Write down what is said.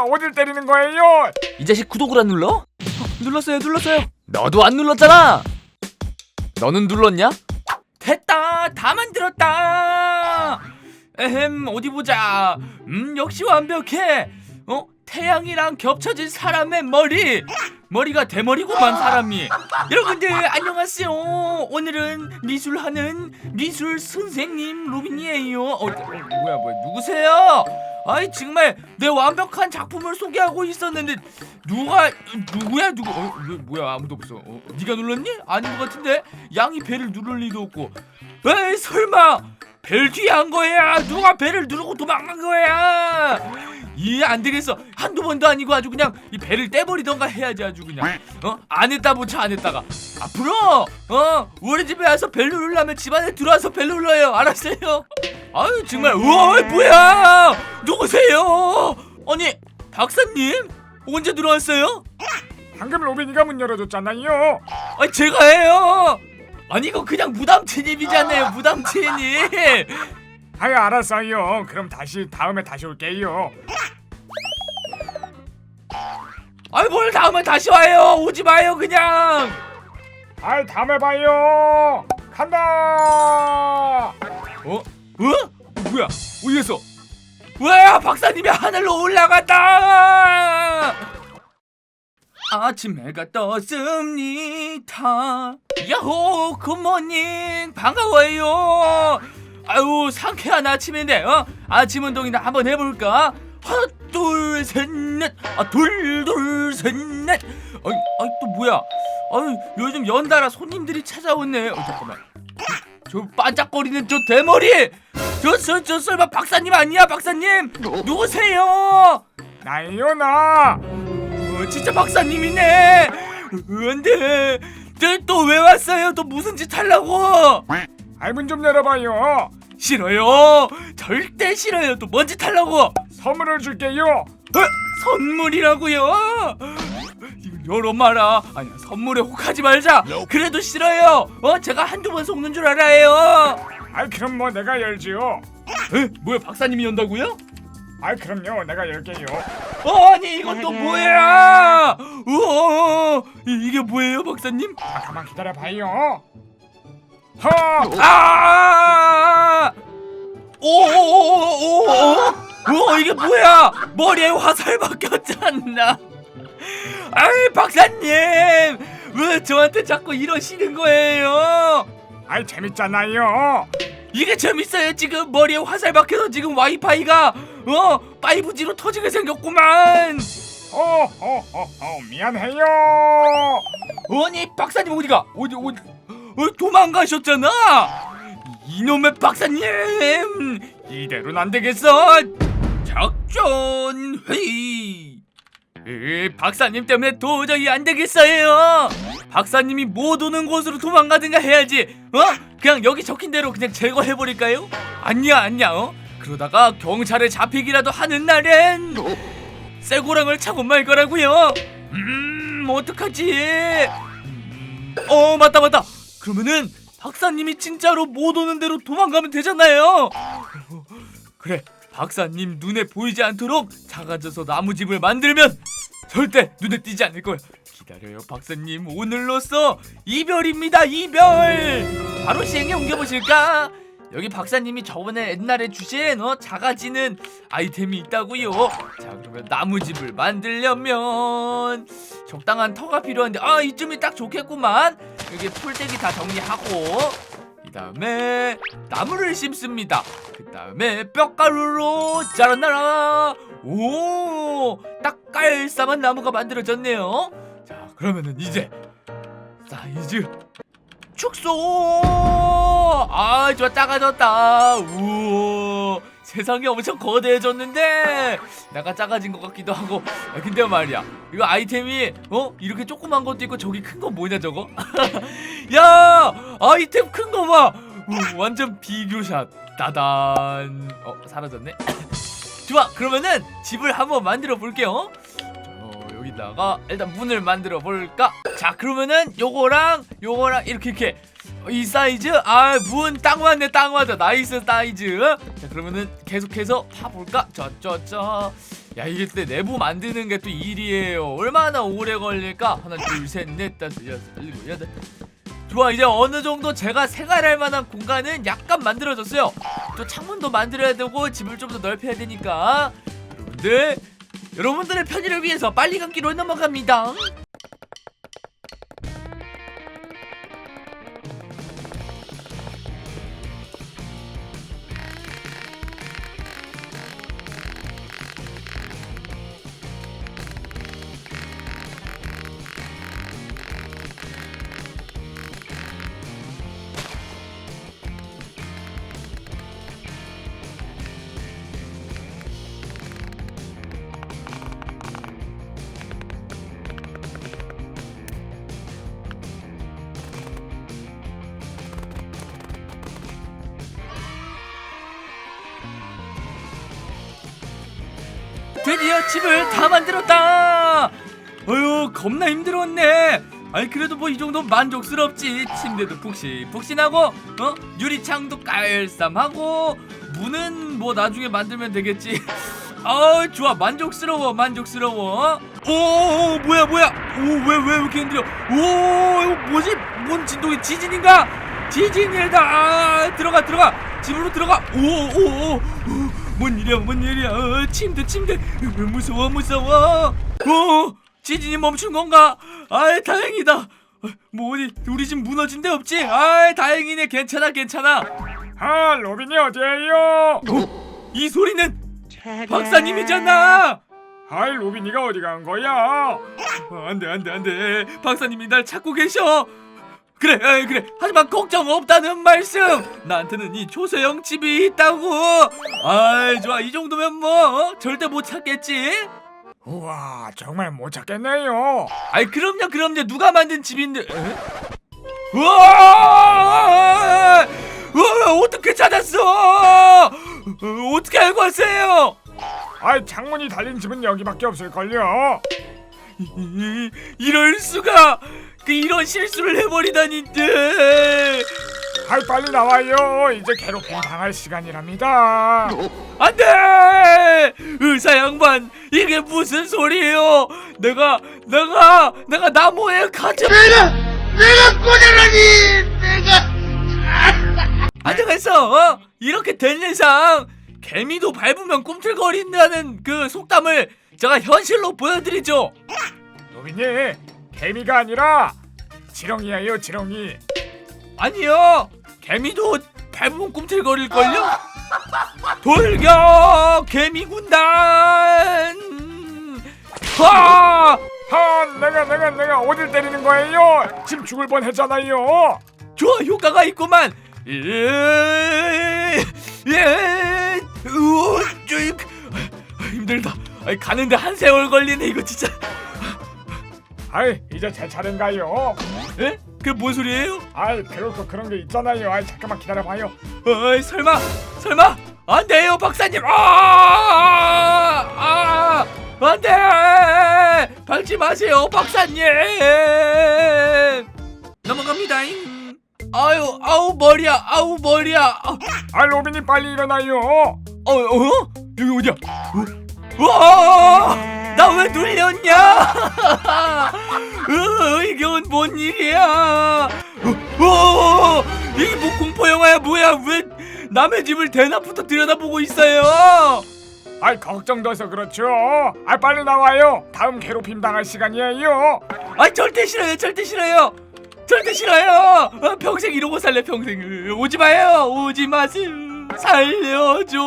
뭐야 어딜 때리는 거예요? 이 자식 구독을 안 눌러? 어, 눌렀어요 눌렀어요. 너도 안 눌렀잖아. 너는 눌렀냐? 됐다 다 만들었다. 에헴 어디 보자. 음 역시 완벽해. 어 태양이랑 겹쳐진 사람의 머리. 머리가 대머리구만 사람이. 여러분들 안녕하세요. 오늘은 미술하는 미술 선생님 로빈이에요. 어, 어, 뭐야 뭐야 누구세요 아이 정말 내 완벽한 작품을 소개하고 있었는데 누가 누구야 누구? 어 왜, 뭐야 아무도 없어. 어, 네가 눌렀니? 아닌 것 같은데? 양이 배를 누를 리도 없고. 에이 설마. 벨 뒤에 한 거야? 누가 배를 누르고 도망간 거야? 이 안 되겠어. 한두 번도 아니고 아주 그냥 이 배를 떼버리던가 해야지 아주 그냥. 어안 했다 보자 안 했다가. 앞으로 어? 우리 집에 와서 벨 누르려면 집 안에 들어와서 벨 눌러요. 알았어요 아유 정말 우와 뭐야 누구세요 아니 박사님 언제 들어왔어요 방금 로빈이가 문 열어줬잖아요. 아니 제가 해요 아니 이거 그냥 무담 침입이잖아요 무담 침입 아유 알았어요. 그럼 다시 다음에 다시 올게요. 아이 뭘 다음에 다시 와요 오지 마요 그냥 아이 다음에 봐요. 간다. 어? 어? 뭐야? 어디에서? 와 박사님이 하늘로 올라갔다! 아침 해가 떴습니다. 야호 굿모닝. 반가워요. 아유 상쾌한 아침인데 어? 아침 운동이나 한번 해볼까? 하나 둘셋넷. 아, 둘둘셋넷. 아이 아이 또 뭐야? 아유 요즘 연달아 손님들이 찾아오네. 어 잠깐만. 저 반짝거리는 저 대머리 저 저 저 설마 박사님 아니야 박사님? 누구세요? 나예요 나. 어, 진짜 박사님이네. 근데 또 왜 왔어요? 또 무슨 짓 하려고? 아이 문 좀 열어봐요. 싫어요. 절대 싫어요. 또 뭔 짓 하려고? 선물을 줄게요. 어? 선물이라고요 열어 마라 아니야 선물에 혹하지 말자 그래도 싫어요 어 제가 한두 번 속는 줄 알아요 아이 그럼 뭐 내가 열지요. 에? 뭐야 박사님이 연다고요? 아이 그럼요 내가 열게요. 어, 아니 이건 또 뭐야? 우와, 이- 이게 뭐예요, 박사님? 잠깐만 기다려 봐요. 허. 아! 오오오오오! 오, 이게 뭐야? 머리에 화살 박혔잖아. 아이, 박사님, 왜 저한테 자꾸 이러시는 거예요? 아이 재밌잖아요. 이게 재밌어요? 지금 머리에 화살 박혀서 지금 와이파이가 어? 5G로 터지게 생겼구만! 어어어어 미안해요. 아니 박사님 어디가? 어디 어디? 어, 도망가셨잖아! 이놈의 박사님! 이대로는 안 되겠어! 작전 회의 이 박사님 때문에 도저히 안 되겠어요. 박사님이 못 오는 곳으로 도망가든가 해야지. 어? 그냥 여기 적힌 대로 그냥 제거해 버릴까요? 아니야 아니야 어? 그러다가 경찰에 잡히기라도 하는 날엔 쇠고랑을 차고 말 거라고요. 음 어떡하지? 음, 어 맞다 맞다. 그러면은 박사님이 진짜로 못 오는 대로 도망가면 되잖아요. 그래 박사님 눈에 보이지 않도록 작아져서 나무집을 만들면 절대 눈에 띄지 않을 거야 기다려요 박사님. 오늘로써 이별입니다 이별! 바로 시행에 옮겨보실까? 여기 박사님이 저번에 옛날에 주신 어 작아지는 아이템이 있다고요. 자 그러면 나무집을 만들려면 적당한 터가 필요한데 아 이쯤이 딱 좋겠구만. 여기 풀떼기 다 정리하고 이 다음에 나무를 심습니다. 그 다음에 뼈가루로 자라나라. 오 딱 깔쌈한 나무가 만들어졌네요. 자 그러면은 이제 사이즈. 축소! 아 좋아 작아졌다. 우와 세상이 엄청 거대해졌는데. 내가 작아진 것 같기도 하고. 아, 근데 말이야 이거 아이템이 어? 이렇게 조그만 것도 있고 저기 큰 거 뭐냐 저거? 야 아이템 큰 거 봐. 완전 비교샷. 따단. 어 사라졌네. 좋아 그러면은 집을 한번 만들어 볼게요. 어, 여기다가 일단 문을 만들어 볼까? 자 그러면은 요거랑 요거랑 이렇게 이렇게. 이 사이즈? 아문딱 맞네 딱 맞아. 나이스 사이즈. 자 그러면은 계속해서 파볼까? 저저저. 야 이게 때 내부 만드는 게 또 일이에요. 얼마나 오래 걸릴까? 하나 둘셋넷 다섯 여섯 일곱 여덟. 좋아 이제 어느 정도 제가 생활할 만한 공간은 약간 만들어졌어요. 또 창문도 만들어야 되고 집을 좀 더 넓혀야 되니까. 여러분들 여러분들의 편의를 위해서 빨리 감기로 넘어갑니다 드디어 집을 다 만들었다. 어휴 겁나 힘들었네. 아니 그래도 뭐 이 정도 만족스럽지. 침대도 푹신푹신하고 어 유리창도 깔쌈하고 문은 뭐 나중에 만들면 되겠지. 아 좋아 만족스러워 만족스러워. 오, 오 뭐야 뭐야. 오왜 왜 이렇게 흔들려. 오 이거 뭐지? 뭔 진동이 지진인가? 지진이다. 아, 들어가 들어가 집으로 들어가. 오오 오. 뭔 일이야 뭔 일이야? 어, 침대 침대. 으, 무서워 무서워. 어 지진이 멈춘 건가? 아이 다행이다. 어, 뭐 어디 우리 집 무너진 데 없지? 아이 다행이네. 괜찮아 괜찮아. 아 로빈이 어디에요? 이 소리는 박사님이잖아. 아이 로빈이가 어디 간 거야? 어, 안돼 안돼 안돼. 박사님이 날 찾고 계셔 그래 에이, 그래. 하지만 걱정 없다는 말씀. 나한테는 이 조세형 집이 있다고. 아이 좋아. 이 정도면 뭐 어? 절대 못 찾겠지? 우와 정말 못 찾겠네요. 아이 그럼요 그럼요. 누가 만든 집인데 에? 우와! 우와 어떻게 찾았어? 어, 어떻게 알고 왔어요? 아이 창문이 달린 집은 여기밖에 없을걸요. 이- 이럴 수가 그 이런 실수를 해버리다니 네. 아이 빨리 나와요. 이제 괴롭힘 당할 시간이랍니다. 안돼 의사 양반 이게 무슨 소리예요 내가 내가 내가 나무에 갇혀 내가 내가 꺼내라니 내가 안 되겠어 어? 이렇게 된 이상 개미도 밟으면 꿈틀거린다는 그 속담을 제가 현실로 보여드리죠 로빈이 개미가 아니라 지렁이에요 지렁이. 아니요 개미도 밟으면 꿈틀거릴걸요 돌격 개미 군단 하아 내가 내가 내가 어딜 때리는 거예요? 지금 죽을 뻔했잖아요. 좋아 효과가 있구만 예, 예, 쭈익. 아, 힘들다 가는데 한 세월 걸리네 이거 진짜 아이 이제 제 차례인가요? 에? 그게 뭔 소리예요? 아이 그렇고 그런 게 있잖아요. 아이 잠깐만 기다려봐요. 어이 설마 설마 안 돼요 박사님 아, 아 안 돼 밟지 마세요 박사님 넘어갑니다잉 아유 아우 머리야 아우 머리야 아, 아 로빈이 빨리 일어나요. 어, 어? 여기 어디야? 어? 와! 나 왜 눌렸냐? 어, 이게 뭔 일이야? 어, 어, 이게 뭐 공포 영화야 뭐야? 왜 남의 집을 대낮부터 들여다보고 있어요? 아이 걱정돼서 그렇죠. 아 빨리 나와요. 다음 괴롭힘 당할 시간이에요. 아 절대 싫어요, 절대 싫어요, 절대 싫어요. 어, 평생 이러고 살래 평생. 오지 마요, 오지 마세요. 살려줘.